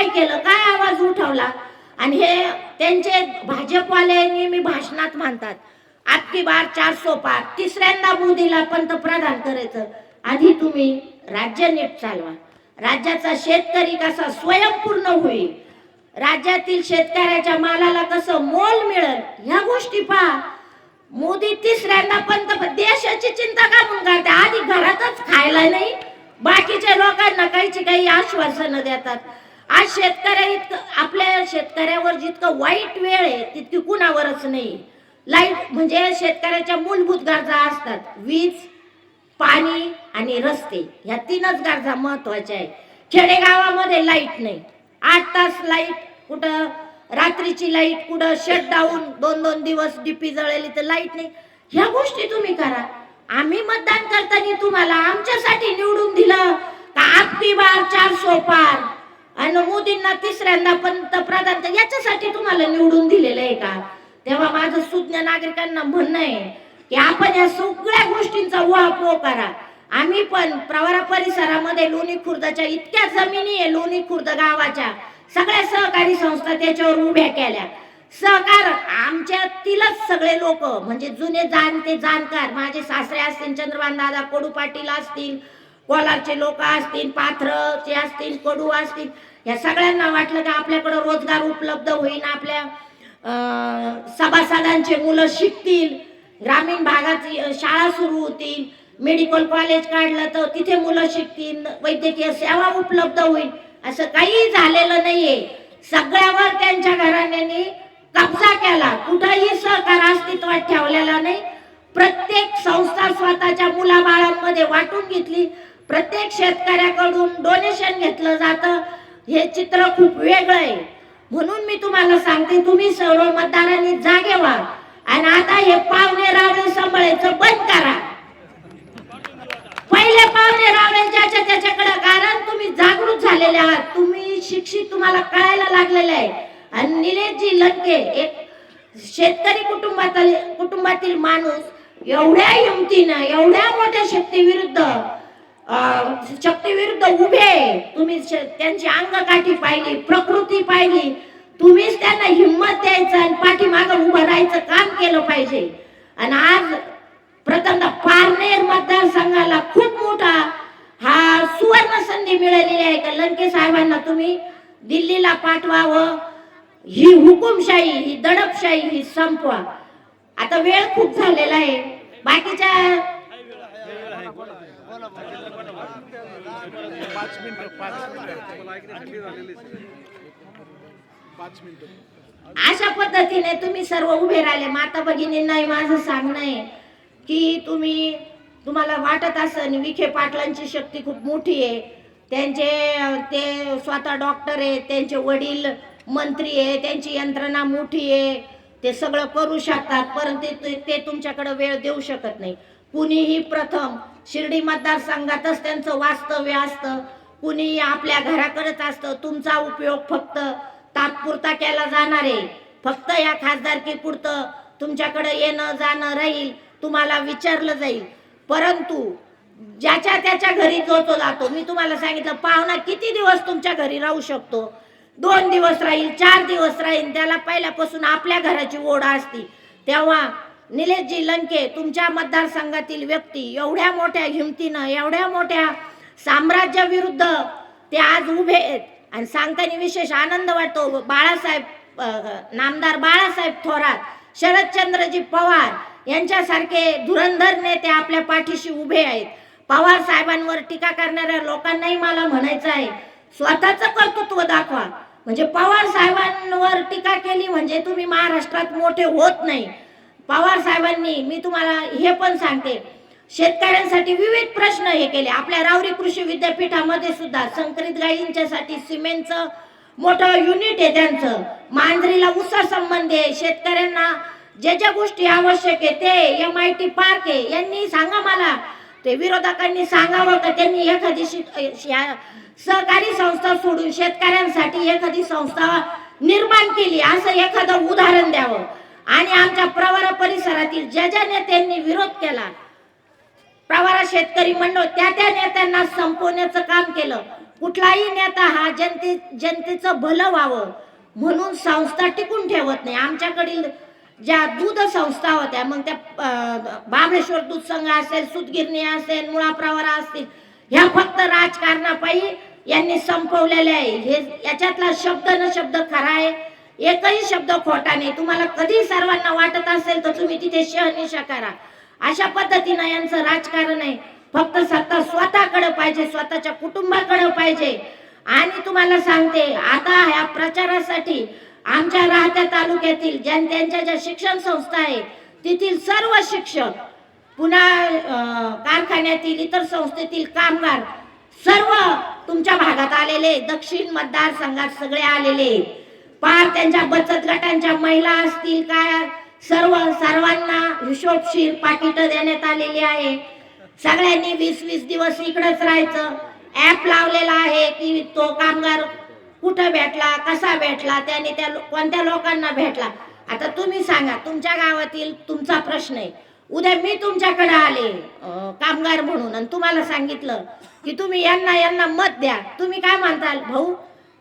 काय केलं? काय आवाज उठवला? आणि हे त्यांचे भाजपवाले नेहमी भाषणात म्हणतात आपकी बार चार सो पार. तिसऱ्यांदा मोदीला पंतप्रधान करायचं. आधी तुम्ही राज्य नीट चालवा. राज्याचा शेतकरी कसा स्वयंपूर्ण होईल. राज्यातील शेतकऱ्याच्या मालाला कसं मोल मिळेल ह्या गोष्टी पहा. मोदी तिसऱ्यांदा पंतप्रधान देशाची चिंता का म्हणून करते. आधी घरातच खायला नाही. बाकीच्या लोकांना काहीची काही आश्वासनं देतात. आज शेतकऱ्या इतकं आपल्या शेतकऱ्यावर जितकं वाईट वेळ आहे तितकी कुणावरच नाही. लाइट म्हणजे शेतकऱ्याच्या मूलभूत गरजा असतात. वीज पाणी आणि रस्ते ह्या तीनच गरजा महत्त्वाच्या आहे खेडेगावामध्ये लाइट नाही. आठ तास लाइट कुठं? रात्रीची लाइट कुठं? शटडाऊन दोन दोन दिवस डीपी जळली तर लाइट नाही. ह्या गोष्टी तुम्ही करा. आम्ही मतदान करताना तुम्हाला आमच्यासाठी निवडून दिलं. का आपकी बार चार सोपार आणि मोदींना तिसऱ्यांदा पंतप्रधान याच्यासाठी तुम्हाला निवडून दिलेलं आहे का? तेव्हा माझं सुज्ञ नागरिकांना म्हणणं आहे की आपण या सगळ्या गोष्टींचा उहापोह करा. आम्ही पण प्रवरा परिसरामध्ये लोणी खुर्दच्या इतक्या जमिनी आहे लोणी खुर्द गावाच्या. सगळ्या सहकारी संस्था त्याच्यावर उभ्या केल्या. सहकार आमच्यातीलच सगळे लोक म्हणजे जुने जाणते जाणकार. माझे सासरे असतील चंद्रबान दादा कोडू पाटील असतील कोलारचे लोक असतील पाथरचे असतील कडू असतील या सगळ्यांना वाटलं की आपल्याकडं रोजगार उपलब्ध होईल आपल्या सभासदांचे मुलं शिकतील ग्रामीण भागाची शाळा सुरू होतील मेडिकल कॉलेज काढलं तर तिथे मुलं शिकतील वैद्यकीय सेवा उपलब्ध होईल असं काही झालेलं नाहीये. सगळ्यावर त्यांच्या घराण्याने कब्जा केला. कुठंही सहकार अस्तित्वात ठेवलेला नाही. प्रत्येक संस्था स्वतःच्या मुलाबाळांमध्ये वाटून घेतली. प्रत्येक शेतकऱ्याकडून डोनेशन घेतलं जातं. हे चित्र खूप वेगळं आहे. म्हणून मी तुम्हाला सांगते तुम्ही सर्व मतदारांनी जागे व्हा. आणि आता हे पावणे रावळे सांभाळायचं बंद करा. पहिले पावणे रावळे ज्याच्या त्याच्याकडे कारण तुम्ही जागृत झालेले आहात. तुम्ही शिक्षित तुम्हाला कळायला लागलेले आहे. आणि निलेशजी लंके एक शेतकरी कुटुंबातील कुटुंबातील माणूस एवढ्या हिमतीनं एवढ्या मोठ्या शक्तीविरुद्ध विरुद्ध शक्तीविरुद्ध उभे आहे. तुम्ही श- त्यांची अंगकाठी पाहिली प्रकृती पाहिली. तुम्हीच त्यांना हिंमत द्यायचं आणि पाठीमागं उभं राहायचं काम केलं पाहिजे. आणि आज प्रथमतः पारनेर मतदारसंघाला खूप मोठा हा सुवर्ण संधी मिळालेली आहे. का लंके साहेबांना तुम्ही दिल्लीला पाठवावं. ही हुकुमशाही ही दडपशाही ही संपवा. आता वेळ खूप झालेला आहे. बाकीच्या पाच मिनिटं पाच पाच मिनिटं. अशा पद्धतीने तुम्ही सर्व उभे राहिले. माता भगिनींनाही माझं सांगणं आहे की तुम्ही तुम्हाला वाटत असन विखे पाटलांची शक्ती खूप मोठी आहे. त्यांचे ते स्वतः डॉक्टर आहे त्यांचे वडील मंत्री आहे त्यांची यंत्रणा मोठी आहे. ते सगळं करू शकतात परंतु ते- ते तुमच्याकडे वेळ देऊ शकत नाही. कुणीही प्रथम शिर्डी मतदारसंघातच त्यांचं वास्तव्य असतं. कुणीही आपल्या घराकडेच असतं. तुमचा उपयोग फक्त तात्पुरता केला जाणार आहे. फक्त या खासदारकी पुरतं तुमच्याकडे येणं जाणं राहील तुम्हाला विचारलं जाईल. परंतु ज्याच्या त्याच्या घरी जो तो जातो मी तुम्हाला सांगितलं पाहुणा किती दिवस तुमच्या घरी राहू शकतो? दोन दिवस राहील चार दिवस राहील त्याला पहिल्यापासून आपल्या घराची ओढ असती. तेव्हा निलेशजी लंके तुमच्या मतदारसंघातील व्यक्ती एवढ्या मोठ्या हिमतीनं एवढ्या मोठ्या साम्राज्याविरुद्ध ते आज उभे आहेत. आणि सांगताना विशेष आनंद वाटतो बाळासाहेब नामदार बाळासाहेब थोरात शरदचंद्रजी पवार यांच्यासारखे धुरंधर नेते आपल्या पाठीशी उभे आहेत. पवार साहेबांवर टीका करणाऱ्या लोकांनाही मला म्हणायचं आहे स्वतःचं कर्तृत्व दाखवा. म्हणजे पवार साहेबांवर टीका केली म्हणजे तुम्ही महाराष्ट्रात मोठे होत नाही. पवार साहेबांनी मी तुम्हाला हे पण सांगते. शेतकऱ्यांसाठी विविध प्रश्न हे केले. आपल्या रावरी कृषी विद्यापीठामध्ये सुद्धा संकरित गायींच्यासाठी सिमेंटचं मोठं युनिट आहे त्यांचं. मांजरीला उसर संबंध आहे. शेतकऱ्यांना ज्या ज्या गोष्टी आवश्यक आहे ते एम आय टी पार्क आहे. यांनी सांगा मला. ते विरोधकांनी सांगावं का? त्यांनी एखादी सहकारी संस्था सोडून शेतकऱ्यांसाठी एखादी संस्था निर्माण केली. असं एखादं उदाहरण द्यावं. आणि आमच्या प्रवरा परिसरातील ज्या ज्या नेत्यांनी विरोध केला प्रवारा शेतकरी मंडळ त्या त्या नेत्यांना संपवण्याचं काम केलं. कुठलाही नेता हा जनते जनतेचं भलं व्हावं म्हणून संस्था टिकून ठेवत नाही. आमच्याकडील ज्या दूध संस्था होत्या मग त्या अं, बाबळेश्वर दूध संघ असेल सुतगिरणी असेल मुळा प्रवारा असतील ह्या फक्त राजकारणापायी यांनी संपवलेल्या आहे. हे याच्यातला शब्द न शब्द खरा आहे. एकही शब्द खोटा नाही. तुम्हाला कधी सर्वांना वाटत असेल तर तुम्ही तिथे शहनिशा करा. अशा पद्धतीनं यांचं राजकारण आहे. फक्त सत्ता स्वतःकडे पाहिजे स्वतःच्या कुटुंबाकडे पाहिजे. आणि तुम्हाला सांगते आता ह्या प्रचारासाठी आमच्या राहत्या तालुक्यातील ज्या त्यांच्या ज्या शिक्षण संस्था आहेत तेथील सर्व शिक्षक पुन्हा कारखान्यातील इतर संस्थेतील कामगार सर्व तुमच्या भागात आलेले दक्षिण मतदारसंघात सगळे आलेले. पार त्यांच्या बचत गटांच्या महिला असतील काय? सर्व सर्वांना हिशोबशीर पाकिट देण्यात आलेली आहे. सगळ्यांनी वीस वीस दिवस इकडेच राहायचं. ऍप लावलेला आहे की तो कामगार कुठं भेटला कसा भेटला त्याने त्या कोणत्या लोकांना भेटला? आता तुम्ही सांगा तुमच्या गावातील तुमचा प्रश्न आहे. उद्या मी तुमच्याकडे आले कामगार म्हणून आणि तुम्हाला सांगितलं की तुम्ही यांना यांना मत द्या. तुम्ही काय म्हणताल भाऊ?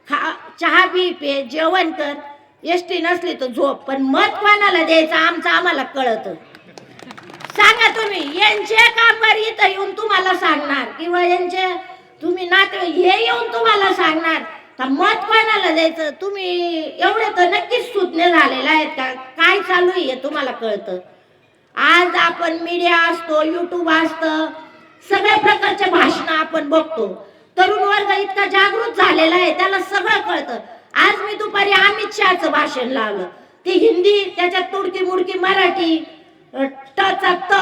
खा चहा पी पे जेवण कर. एसटी नसली तर झोप. पण मत कोणाला द्यायचं? आमचं आम्हाला कळतं. सांगा तुम्ही यांचे कामगार इथं येऊन तुम्हाला सांगणार? किंवा यांचे तुम्ही नाते हे येऊन तुम्हाला सांगणार? तर मत कोणाला द्यायचं? तुम्ही एवढे तर नक्कीच सुज्ञ झालेला आहेत का? काय चालू आहे तुम्हाला कळतं. आज आपण मीडिया असतो युट्यूब असतं. सगळ्या प्रकारच्या भाषण आपण बघतो. तरुण वर्ग इतका जागृत झालेला आहे त्याला सगळं कळतं. आज मी दुपारी अमित शहाचं भाषण लावलं. ती हिंदी त्याच्यात तुडकी मुडकी मराठी टचा त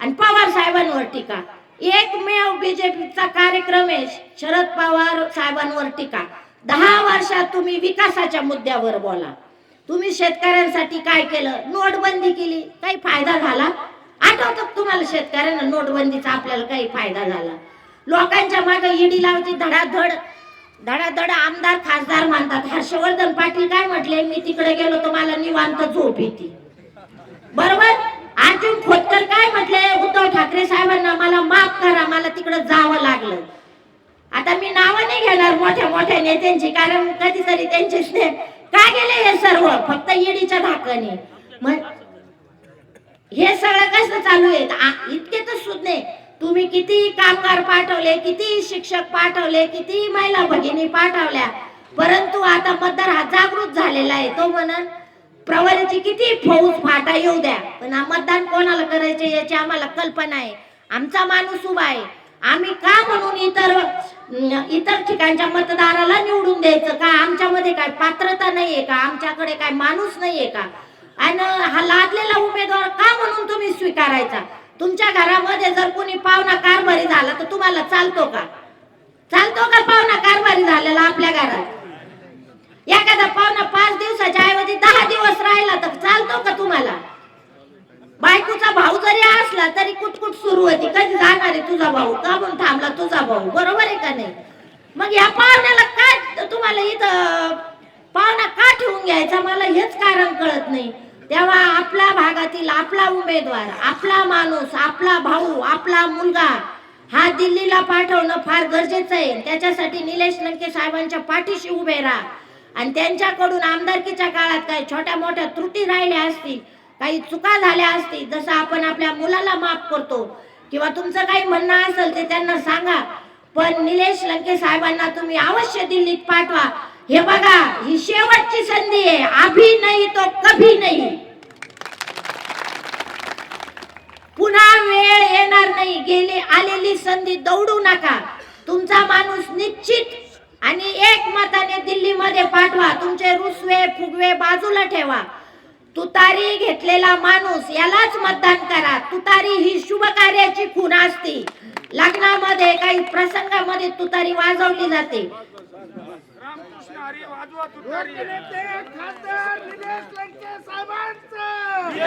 आणि पवार साहेबांवर टीका. एकमेव बीजेपीचा कार्यक्रम आहे शरद पवार साहेबांवर टीका. दहा वर्षात तुम्ही विकासाच्या मुद्द्यावर बोला. तुम्ही शेतकऱ्यांसाठी काय केलं? नोटबंदी केली. काही फायदा झाला? आठवतं तुम्हाला शेतकऱ्यांना नोटबंदीचा आपल्याला काही फायदा झाला? लोकांच्या मागे ईडी लावती धडाधड. धडाधड आमदार खासदार मानतात. हर्षवर्धन पाटील काय म्हटले? मी तिकडे गेलो तर मला निवांत झोप येते. बरोबर? अर्जुन खोतकर काय म्हटले? उद्धव ठाकरे साहेबांना मला माफ करा मला तिकडे जावं लागलं. आता मी नावं नाही घेणार मोठ्या मोठ्या नेत्यांची कारण कधीतरी त्यांचे स्नेह काय गेले हे सर्व? फक्त ईडीच्या धाकाने. मग हे सगळं कसं चालू आहे? इतके तर सुज्ञ तुम्ही किती कामगार पाठवले किती शिक्षक पाठवले किती महिला भगिनी पाठवल्या? परंतु आता मतदार हा जागृत झालेला आहे. तो म्हणन प्रवरीची किती फौज फाटा येऊ द्या. पण हा मतदान कोणाला करायचे याची आम्हाला कल्पना आहे. आमचा माणूस उभा आहे. आम्ही का म्हणून इतर इतर ठिकाणच्या मतदाराला निवडून द्यायचं? का आमच्यामध्ये काय पात्रता नाहीये का? आमच्याकडे काय माणूस नाहीये का? आणि हा लादलेला उमेदवार का म्हणून तुम्ही स्वीकारायचा? तुमच्या घरामध्ये जर कोणी पाहुणा कारभारी झाला तर तुम्हाला चालतो का? चालतो का पाहुणा कारभारी झालेला आपल्या घरात? एखादा पाहुणा पाच दिवसाच्या ऐवजी दहा दिवस राहिला तर चालतो का तुम्हाला? बायकोचा भाऊ जरी असला तरी कुटकुट सुरू होती. कधी जाणार आहे तुझा भाऊ? का म्हणून थांबला तुझा भाऊ? बरोबर आहे का नाही? मग या पाहुण्याला काय तुम्हाला इथं पाहुणा का ठेवून घ्यायचा? मला हेच कारण कळत नाही. तेव्हा आपल्या भागातील आपला उमेदवार आपला माणूस आपला भाऊ आपला मुलगा हा दिल्लीला पाठवणं फार गरजेचं आहे. त्याच्यासाठी निलेश लंके साहेबांच्या पाठीशी उभे राहा. आणि त्यांच्याकडून आमदारकीच्या काळात काही छोट्या मोठ्या त्रुटी राहिल्या असतील काही चुका झाल्या असतील जसं आपण आपल्या मुलाला माफ करतो किंवा तुमचं काही म्हणणं असेल ते त्यांना सांगा. पण निलेश लंके साहेबांना तुम्ही अवश्य दिल्लीत पाठवा. हे बघा ही शेवटची संधी आहे. अभी नाही तो कभी नाही. पुन्हा वेळ येणार नाही. गेली आलेली संधी दौडू नका. तुमचा माणूस निश्चित आणि एक मताने दिल्लीमध्ये पाठवा. तुमचे रुसवे फुगवे बाजूला ठेवा. तुतारी घेतलेला माणूस यालाच मतदान करा. तुतारी ही शुभ कार्याची खून असते. लग्नामध्ये काही प्रसंगामध्ये तुतारी वाजवली जाते. तुतारी वाजवा तुतारी. खासदार निलेश लंके साहेबांचं.